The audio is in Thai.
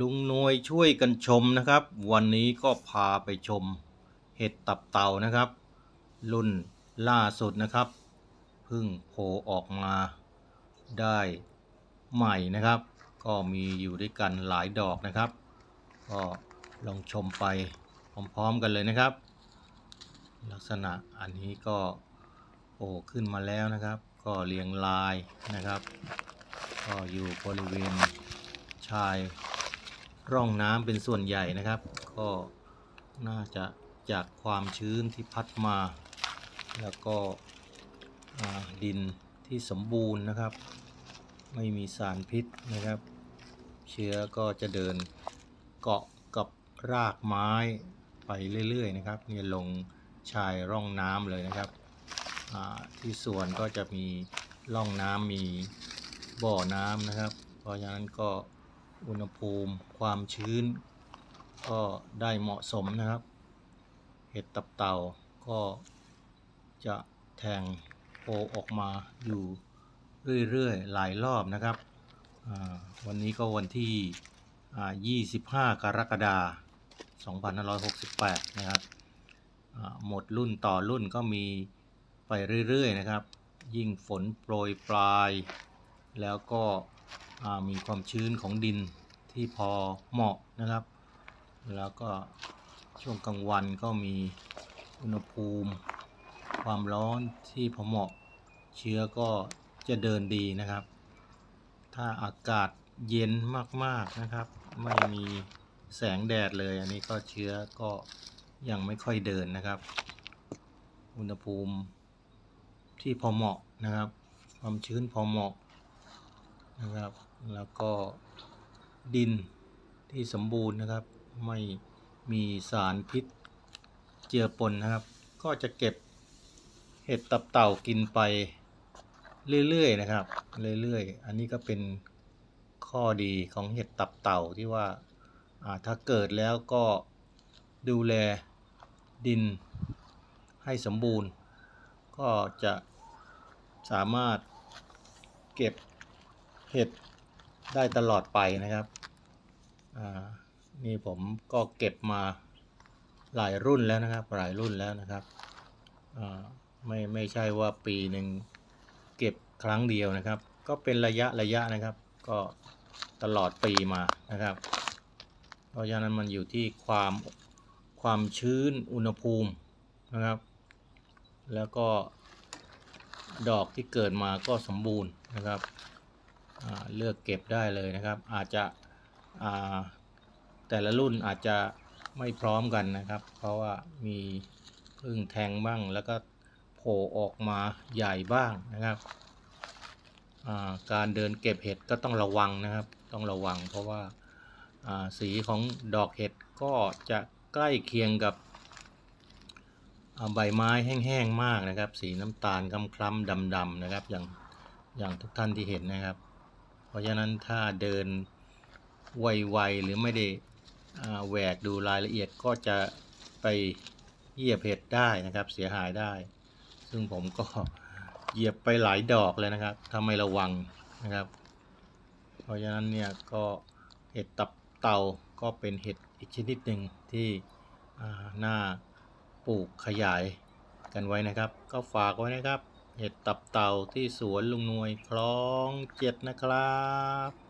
ลุงนวยช่วยกันชมนะครับ วันนี้ก็พาไปชม เห็ดตับเต่านะครับ รุ่นล่าสุดนะครับเพิ่งโผล่ออกมาได้ใหม่นะครับ ก็มีอยู่ด้วยกันหลายดอกนะครับ ก็ลองชมไปพร้อมๆกันเลยนะครับ ลักษณะอันนี้ก็โผล่ขึ้นมาแล้วนะครับ ก็เรียงรายนะครับ ก็อยู่บริเวณชาย ร่องน้ำเป็นส่วนใหญ่นะครับ ก็น่าจะจากความชื้นที่พัดมา แล้วก็ดินที่สมบูรณ์นะครับ ไม่มีสารพิษนะครับ เชื้อก็จะเดินเกาะกับรากไม้ไปเรื่อยๆนะครับเนี่ยลงชายร่องน้ำเลยนะครับที่สวนก็จะมีร่องน้ำมีบ่อน้ำนะครับ เพราะฉะนั้นก็ อุณหภูมิความชื้น ก็ได้เหมาะสมนะครับ เห็ดตับเต่าก็จะแทงโผลออกมาอยู่เรื่อยๆ หลายรอบนะครับ วันนี้ก็วันที่ 25 กรกฎาคม 2568 นะครับ หมดรุ่นต่อรุ่นก็มีไปเรื่อยๆ นะครับ ยิ่งฝนโปรยปลาย แล้วก็ มีความชื้นของดินที่พอเหมาะนะครับ แล้วก็ช่วงกลางวันก็มีอุณหภูมิ ความร้อนที่พอเหมาะ เชื้อก็จะเดินดีนะครับ ถ้าอากาศเย็นมากๆนะครับ ไม่มีแสงแดดเลยอันนี้ก็เชื้อก็ยังไม่ค่อยเดินนะครับ อุณหภูมิที่พอเหมาะนะครับ ความชื้นพอเหมาะ นะครับ แล้วก็ดินที่สมบูรณ์นะครับ ไม่มีสารพิษเจือปนนะครับ ก็จะเก็บเห็ดตับเต่ากินไปเรื่อยๆนะครับ เรื่อยๆ อันนี้ก็เป็นข้อดีของเห็ดตับเต่าที่ว่าถ้าเกิดแล้วก็ดูแลดินให้สมบูรณ์ ก็จะสามารถเก็บ เห็ดได้ตลอดไปนะครับนี่ผมก็เก็บมาหลายรุ่นแล้วนะครับ หลายรุ่นแล้วนะครับไม่ไม่ใช่ว่าปีหนึ่งเก็บครั้งเดียวนะครับ ก็เป็นระยะระยะนะครับ ก็ตลอดปีมานะครับ เพราะฉะนั้นมันอยู่ที่ความความชื้นอุณหภูมินะครับ แล้วก็ดอกที่เกิดมาก็สมบูรณ์นะครับ เลือกเก็บได้เลยนะครับ อาจจะแต่ละรุ่นอาจจะไม่พร้อมกันนะครับ เพราะว่ามีพึ่งแทงบ้างแล้วก็โผล่ออกมาใหญ่บ้างนะครับาการเดินเก็บเห็ดก็ต้องระวังนะครับ ต้องระวังเพราะว่าาสีของดอกเห็ดก็จะใกล้เคียงกับใบไม้แห้งๆมากนะครับ สีน้ำตาลคล้ำๆดำๆนะครับอย่างอย่างทุกท่านที่เห็นนะครับ ราะฉะนั้นถ้าเดินไวๆหรือไม่ได้แหวกดูรายละเอียดก็จะไปเหยียบเห็ดได้นะครับเสียหายได้ ซึ่งผมก็เหยียบไปหลายดอกเลยนะครับถ้าไม่ระวังนะครับ เพราะฉะนั้นเนี่ยก็เห็ดตับเต่าก็เป็นเห็ดอีกชนิดหนึ่งที่น่าปลูกขยายกันไว้นะครับ ก็ฝากไว้นะครับ เห็ดตับเต่าที่สวนลุงนวยคลองเจ็ดนะครับ